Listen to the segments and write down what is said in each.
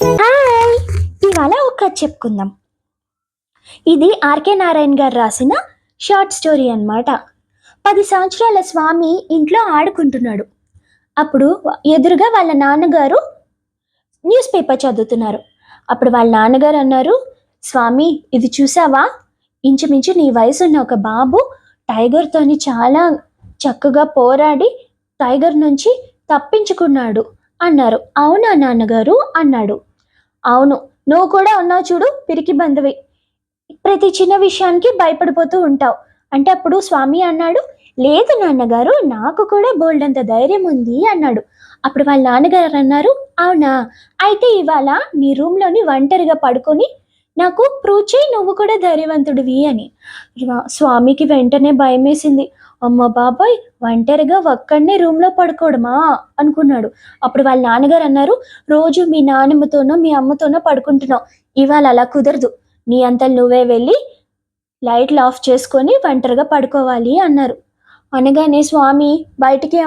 Hi! ఇవాళ ఒక కథ చెప్పుకుందాం. ఇది ఆర్కే నారాయణ్ గారు రాసిన షార్ట్ స్టోరీ అన్నమాట. పది సంవత్సరాల స్వామి ఇంట్లో ఆడుకుంటున్నాడు. అప్పుడు ఎదురుగా వాళ్ళ నాన్నగారు న్యూస్ పేపర్ చదువుతున్నారు. అప్పుడు వాళ్ళ నాన్నగారు అన్నారు స్వామి ఇది చూసావా? ఇంచుమించు నీ వయసు ఉన్న ఒక బాబు టైగర్తోని చాలా చక్కగా పోరాడి టైగర్ నుంచి తప్పించుకున్నాడు అన్నారు. అవునా నాన్నగారు? అన్నాడు. అవును. నువ్వు కూడా ఉన్నావు చూడు పిరికి బంధువి. ప్రతి చిన్న విషయానికి భయపడిపోతూ ఉంటావు. అంటే అప్పుడు స్వామి అన్నాడు లేదు నాన్నగారు నాకు కూడా బోల్డంత ధైర్యం ఉంది అన్నాడు. అప్పుడు వాళ్ళ నాన్నగారు అన్నారు అవునా? అయితే ఇవాళ నీ రూమ్లోని ఒంటరిగా పడుకొని నాకు ప్రూవ్ చేయి నువ్వు కూడా ధైర్యవంతుడివి అని. స్వామికి వెంటనే భయం వేసింది అమ్మ బాబాయ్ ఒంటరిగా ఒక్కడనే రూమ్లో పడుకోవడమా అనుకున్నాడు. అప్పుడు వాళ్ళ నాన్నగారు అన్నారు రోజు మీ నాన్నమ్మతోనో మీ అమ్మతోనో పడుకుంటున్నావు ఇవాళ అలా కుదరదు. నీ అంతా నువ్వే వెళ్ళి లైట్లు ఆఫ్ చేసుకొని ఒంటరిగా పడుకోవాలి అన్నారు. అనగానే స్వామి బయటికి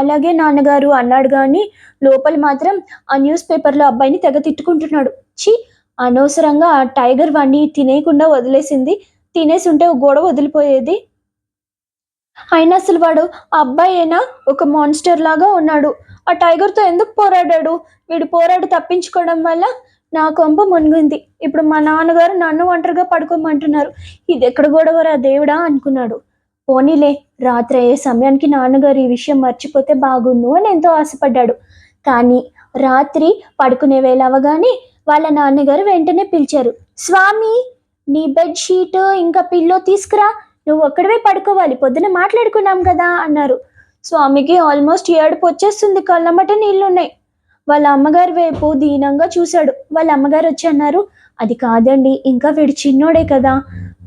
అలాగే నాన్నగారు అన్నాడు కానీ లోపల మాత్రం ఆ న్యూస్ పేపర్లో అబ్బాయిని తెగ తిట్టుకుంటున్నాడు. చి అనవసరంగా ఆ టైగర్ వాడిని తినేయకుండా వదిలేసింది. తినేసి ఉంటే గోడ వదిలిపోయేది. అయినా అసలు వాడు ఆ అబ్బాయి అయినా ఒక మాన్స్టర్ లాగా ఉన్నాడు. ఆ టైగర్తో ఎందుకు పోరాడాడు? వీడు పోరాడి తప్పించుకోవడం వల్ల నా కొంప మునిగింది. ఇప్పుడు మా నాన్నగారు నన్ను ఒంటరిగా పడుకోమంటున్నారు. ఇది ఎక్కడ గొడవరా దేవుడా? అనుకున్నాడు. పోనీలే రాత్రి అయ్యే సమయానికి నాన్నగారు ఈ విషయం మర్చిపోతే బాగుండు అని ఎంతో ఆశపడ్డాడు. కానీ రాత్రి పడుకునే వేళ అవగానే వాళ్ళ నాన్నగారు వెంటనే పిలిచారు. స్వామి నీ బెడ్ షీట్ ఇంకా పిల్లో తీసుకురా. నువ్వు ఒక్కడవే పడుకోవాలి పొద్దున మాట్లాడుకున్నాం కదా అన్నారు. స్వామికి ఆల్మోస్ట్ ఏడుపు వచ్చేస్తుంది కళ్ళమ్మట నీళ్ళున్నాయి. వాళ్ళ అమ్మగారి వైపు దీనంగా చూశాడు. వాళ్ళ అమ్మగారు వచ్చి అన్నారు అది కాదండి ఇంకా వీడు చిన్నోడే కదా.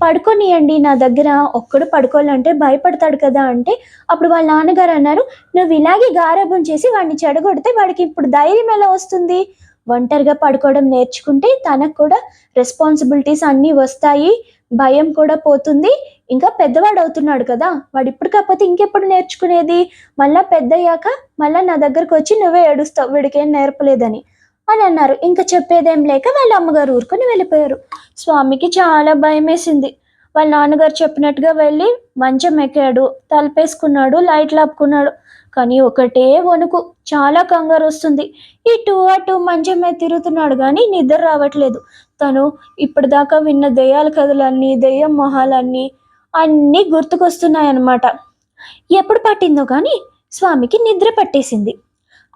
పడుకోనియండి నా దగ్గర ఒక్కడు పడుకోవాలంటే భయపడతాడు కదా అంటే అప్పుడు వాళ్ళ నాన్నగారు అన్నారు నువ్వు ఇలాగే గారాభం చేసి వాడిని చెడగొడితే వాడికి ఇప్పుడు ధైర్యం ఎలా వస్తుంది? ఒంటరిగా పడుకోవడం నేర్చుకుంటే తనకు కూడా రెస్పాన్సిబిలిటీస్ అన్నీ వస్తాయి. భయం కూడా పోతుంది. ఇంకా పెద్దవాడు అవుతున్నాడు కదా వాడు ఇప్పుడు కాకపోతే ఇంకెప్పుడు నేర్చుకునేది? మళ్ళా పెద్దయ్యాక మళ్ళీ నా దగ్గరకు వచ్చి నువ్వే ఏడుస్తావు వీడికేం నేర్పలేదని. అని అన్నారు. ఇంకా చెప్పేదేం లేక వాళ్ళ అమ్మగారు ఊరుకొని వెళ్ళిపోయారు. స్వామికి చాలా భయం వేసింది వాళ్ళ నాన్నగారు చెప్పినట్టుగా వెళ్ళి మంచం ఎక్కాడు తలపేసుకున్నాడు లైట్లు ఆపుకున్నాడు కానీ ఒకటే వణుకు చాలా కంగారు వస్తుంది. ఇటు అటు మంచం మీద తిరుగుతున్నాడు కానీ నిద్ర రావట్లేదు. తను ఇప్పటిదాకా విన్న దెయ్యాల కథలన్నీ దెయ్యం మొహాలన్నీ అన్నీ గుర్తుకొస్తున్నాయన్నమాట. ఎప్పుడు పట్టిందో కానీ స్వామికి నిద్ర పట్టేసింది.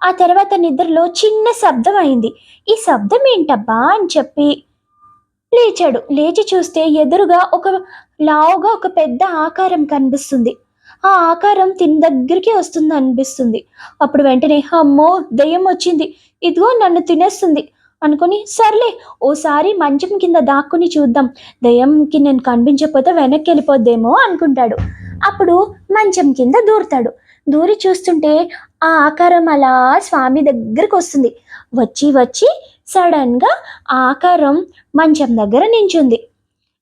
ఆ తర్వాత నిద్రలో చిన్న శబ్దం అయింది. ఈ శబ్దం ఏంటబ్బా అని చెప్పి లేచాడు. లేచి చూస్తే ఎదురుగా ఒక లావుగా ఒక పెద్ద ఆకారం కనిపిస్తుంది. ఆ ఆకారం తిన దగ్గరికి వస్తుంది అనిపిస్తుంది. అప్పుడు వెంటనే అమ్మో దెయ్యం వచ్చింది. ఇదిగో నన్ను తినేస్తుంది అనుకుని సర్లే ఓసారి మంచం కింద దాక్కుని చూద్దాం. దయ్యంకి నేను కనిపించకపోతే వెనక్కి వెళ్ళిపోద్దేమో అనుకుంటాడు. అప్పుడు మంచం కింద దూరుతాడు. దూరి చూస్తుంటే ఆ ఆకారం అలా స్వామి దగ్గరికి వస్తుంది. వచ్చి వచ్చి సడన్గా ఆ ఆకారం మంచం దగ్గర నించుంది.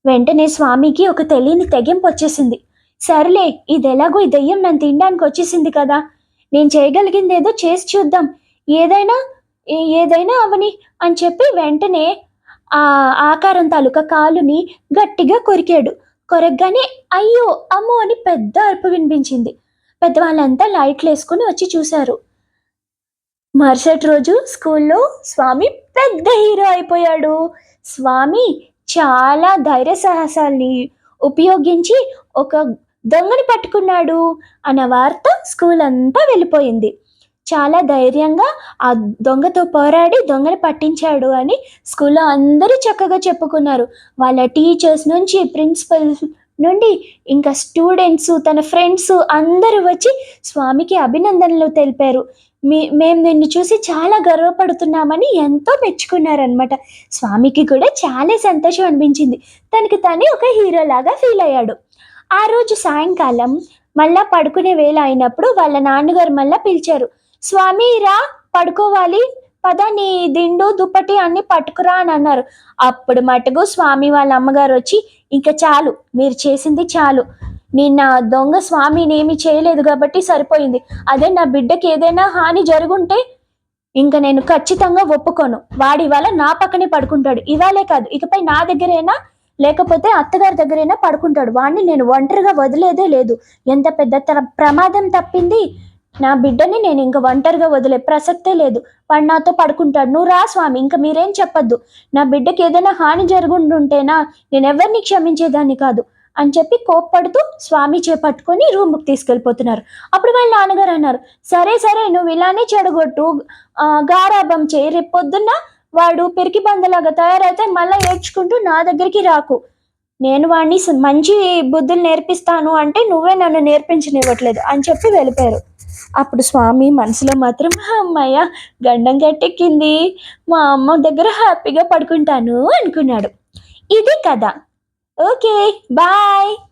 వెంటనే స్వామికి ఒక తెలియని తెగింపు వచ్చేసింది. సర్లే ఇది ఎలాగో ఈ దెయ్యం నన్ను తినడానికి వచ్చేసింది కదా. నేను చేయగలిగింది ఏదో చేసి చూద్దాం. ఏదైనా ఏదైనా అవని అని చెప్పి వెంటనే ఆ ఆకారం తాలూకా కాలుని గట్టిగా కొరికాడు. కొరగ్గానే అయ్యో అమ్మో అని పెద్ద అరుపు వినిపించింది. పెద్దవాళ్ళంతా లైట్లు వేసుకుని వచ్చి చూశారు. మరుసటి రోజు స్కూల్లో స్వామి పెద్ద హీరో అయిపోయాడు. స్వామి చాలా ధైర్య సాహసాల్ని ఉపయోగించి ఒక దొంగని పట్టుకున్నాడు అన్న వార్త స్కూల్ అంతా వెళ్ళిపోయింది. చాలా ధైర్యంగా ఆ దొంగతో పోరాడి దొంగని పట్టించాడు అని స్కూల్లో అందరూ చక్కగా చెప్పుకున్నారు. వాళ్ళ టీచర్స్ నుంచి ప్రిన్సిపల్ నుండి ఇంకా స్టూడెంట్స్ తన ఫ్రెండ్స్ అందరూ వచ్చి స్వామికి అభినందనలు తెలిపారు. మీ మేము నిన్ను చూసి చాలా గర్వపడుతున్నామని ఎంతో మెచ్చుకున్నారనమాట స్వామికి కూడా చాలా సంతోషం అనిపించింది. తనకి తనే ఒక హీరోలాగా ఫీల్ అయ్యాడు. ఆ రోజు సాయంకాలం మళ్ళా పడుకునే వేళ అయినప్పుడు వాళ్ళ నాన్నగారు మళ్ళా పిలిచారు. స్వామి రా పడుకోవాలి. పద నీ దిండు దుప్పటి అన్ని పట్టుకురా అని అన్నారు. అప్పుడు మటుకు స్వామి వాళ్ళ అమ్మగారు వచ్చి ఇంకా చాలు మీరు చేసింది చాలు. నిన్న దొంగ స్వామిని నేమి చేయలేదు కాబట్టి సరిపోయింది. అదే నా బిడ్డకి ఏదైనా హాని జరుగుంటే ఇంకా నేను ఖచ్చితంగా ఒప్పుకోను. వాడి ఇవాళ నా పక్కనే పడుకుంటాడు. ఇవాళే కాదు ఇకపై నా దగ్గరైనా? లేకపోతే అత్తగారి దగ్గరైనా పడుకుంటాడు? వాడిని నేను ఒంటరిగా వదిలేదే లేదు. ఎంత పెద్ద ప్రమాదం తప్పింది. నా బిడ్డని నేను ఇంకా ఒంటరిగా వదిలే ప్రసక్తే లేదు. వాడు నాతో పడుకుంటాడు. నువ్వు రా స్వామి ఇంకా మీరేం చెప్పొద్దు. నా బిడ్డకి ఏదైనా హాని జరుగుంటుంటేనా నేను ఎవరిని క్షమించేదాన్ని కాదు. అని చెప్పి కోప్పడుతూ స్వామి చేపట్టుకొని రూమ్కి తీసుకెళ్ళిపోతున్నారు. అప్పుడు వాళ్ళ నాన్నగారు అన్నారు సరే సరే నువ్వు ఇలానే చెడగొట్టు గారాభం చేయి. రేపు పొద్దున్న వాడు పెరికి బందలాగా తయారైతే మళ్ళీ ఏడ్చుకుంటూ నా దగ్గరికి రాకు. నేను వాడిని మంచి బుద్ధులు నేర్పిస్తాను అంటే నువ్వే నన్ను నేర్పించనివ్వట్లేదు అని చెప్పి వెళ్ళిపోయారు. అప్పుడు స్వామి మనసులో మాత్రం అమ్మయ్య గండం గట్టెక్కింది. మా అమ్మ దగ్గర హ్యాపీగా పడుకుంటాను అనుకున్నాడు. ఇది కథ. Okay bye.